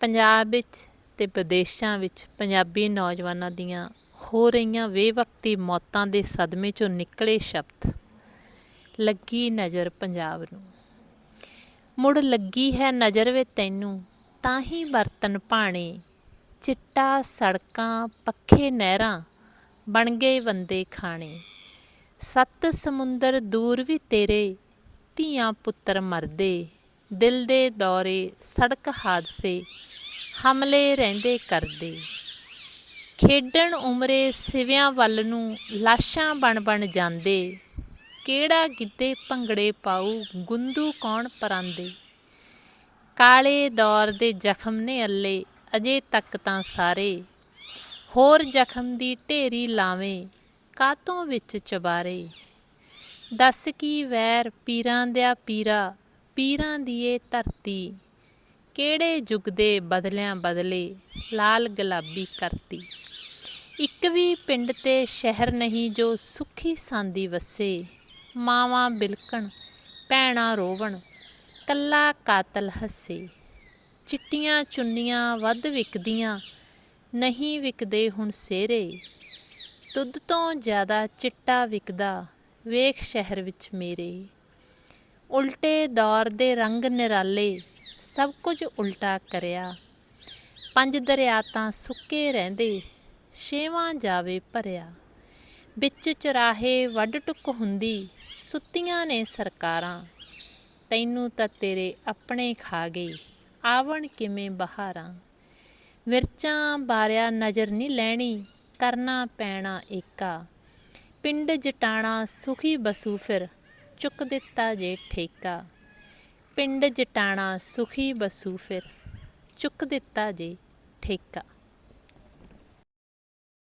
ਪੰਜਾਬ ਵਿੱਚ ਤੇ ਵਿਦੇਸ਼ਾਂ ਵਿੱਚ ਪੰਜਾਬੀ ਨੌਜਵਾਨਾਂ ਦੀਆਂ ਹੋ ਰਹੀਆਂ ਬੇਵਕਤੀ ਮੌਤਾਂ ਦੇ ਸਦਮੇ ਚੋਂ ਨਿਕਲੇ ਸ਼ਬਦ, ਲੱਗੀ ਨਜ਼ਰ ਪੰਜਾਬ ਨੂੰ। ਮੁੜ ਲੱਗੀ ਹੈ ਨਜ਼ਰ ਵੇ ਤੈਨੂੰ, ਤਾਂ ਹੀ ਬਰਤਨ ਭਾਣੇ, ਚਿੱਟਾ ਸੜਕਾਂ, ਪੱਖੇ ਨਹਿਰਾਂ, ਬਣ ਗਏ ਬੰਦੇ ਖਾਣੇ। ਸੱਤ ਸਮੁੰਦਰ ਦੂਰ ਵੀ ਤੇਰੇ, ਧੀਆਂ ਪੁੱਤਰ ਮਰਦੇ ਦਿਲ ਦੇ ਦੌਰੇ ਸੜਕ ਹਾਦਸੇ, ਹਮਲੇ ਰਹਿੰਦੇ ਕਰਦੇ। ਖੇਡਣ ਉਮਰੇ ਸਿਵਿਆਂ ਵੱਲ ਨੂੰ ਲਾਸ਼ਾਂ ਬਣ ਬਣ ਜਾਂਦੇ। ਕਿਹੜਾ ਗਿੱਧੇ ਭੰਗੜੇ ਪਾਉ ਗੁੰਦੂ ਕੌਣ ਪਰਾਂਦੇ? ਕਾਲੇ ਦੌਰ ਦੇ ਜ਼ਖਮ ਨੇ ਅੱਲੇ, ਅਜੇ ਤੱਕ ਤਾਂ ਸਾਰੇ। ਹੋਰ ਜ਼ਖਮ ਦੀ ਢੇਰੀ ਲਾਵੇਂ ਕਾਤੋਂ ਵਿੱਚ ਚਬਾਰੇ? ਦੱਸ ਕੀ ਵੈਰ ਪੀਰਾਂ ਦਿਆ ਪੀਰਾ ਪੀਰਾਂ ਦੀ ਏ ਧਰਤੀ, ਕਿਹੜੇ ਯੁੱਗ ਦੇ ਬਦਲਿਆਂ ਬਦਲੇ ਲਾਲ ਗੁਲਾਬੀ ਕਰਤੀ। ਇੱਕ ਵੀ ਪਿੰਡ ਤੇ ਸ਼ਹਿਰ ਨਹੀਂ ਜੋ ਸੁਖੀ ਸਾਂਦੀ ਵਸੇ, ਮਾਵਾਂ ਬਿਲਕਣ, ਭੈਣਾਂ ਰੋਵਣ, ਕੱਲਾ ਕਾਤਲ ਹੱਸੇ। ਚਿੱਟੀਆਂ ਚੁੰਨੀਆਂ ਵੱਧ ਵਿਕਦੀਆਂ, ਨਹੀਂ ਵਿਕਦੇ ਹੁਣ ਸੇਰੇ ਦੁੱਧ ਤੋਂ ਜ਼ਿਆਦਾ ਚਿੱਟਾ ਵਿਕਦਾ, ਵੇਖ ਸ਼ਹਿਰ ਵਿੱਚ ਮੇਰੇ। ਉਲਟੇ ਦੌਰ ਦੇ ਰੰਗ ਨਿਰਾਲੇ ਸਭ ਕੁਝ ਉਲਟਾ ਕਰਿਆ। ਪੰਜ ਦਰਿਆ ਤਾਂ ਸੁੱਕੇ ਰਹਿੰਦੇ, ਛੇਵਾਂ ਜਾਵੇ ਭਰਿਆ। ਵਿੱਚ ਚਰਾਹੇ ਵੱਡ ਟੁੱਕ ਹੁੰਦੀ, ਸੁੱਤੀਆਂ ਨੇ ਸਰਕਾਰਾਂ। ਤੈਨੂੰ ਤਾਂ ਤੇਰੇ ਆਪਣੇ ਖਾ ਗਏ, ਆਵਣ ਕਿਵੇਂ ਬਹਾਰਾਂ। ਮਿਰਚਾਂ ਬਾਰਿਆ ਨਜ਼ਰ ਨਹੀਂ ਲੈਣੀ, ਕਰਨਾ ਪੈਣਾ ਏਕਾ। ਪਿੰਡ ਜਟਾਣਾ ਸੁਖੀ ਬਸੂ ਫਿਰ ਚੁੱਕ ਦਿੱਤਾ ਜੇ ਠੇਕਾ। ਪਿੰਡ ਜਟਾਣਾ ਸੁਖੀ ਬਸੂ ਫਿਰ ਚੁੱਕ ਦਿੱਤਾ ਜੇ ਠੇਕਾ।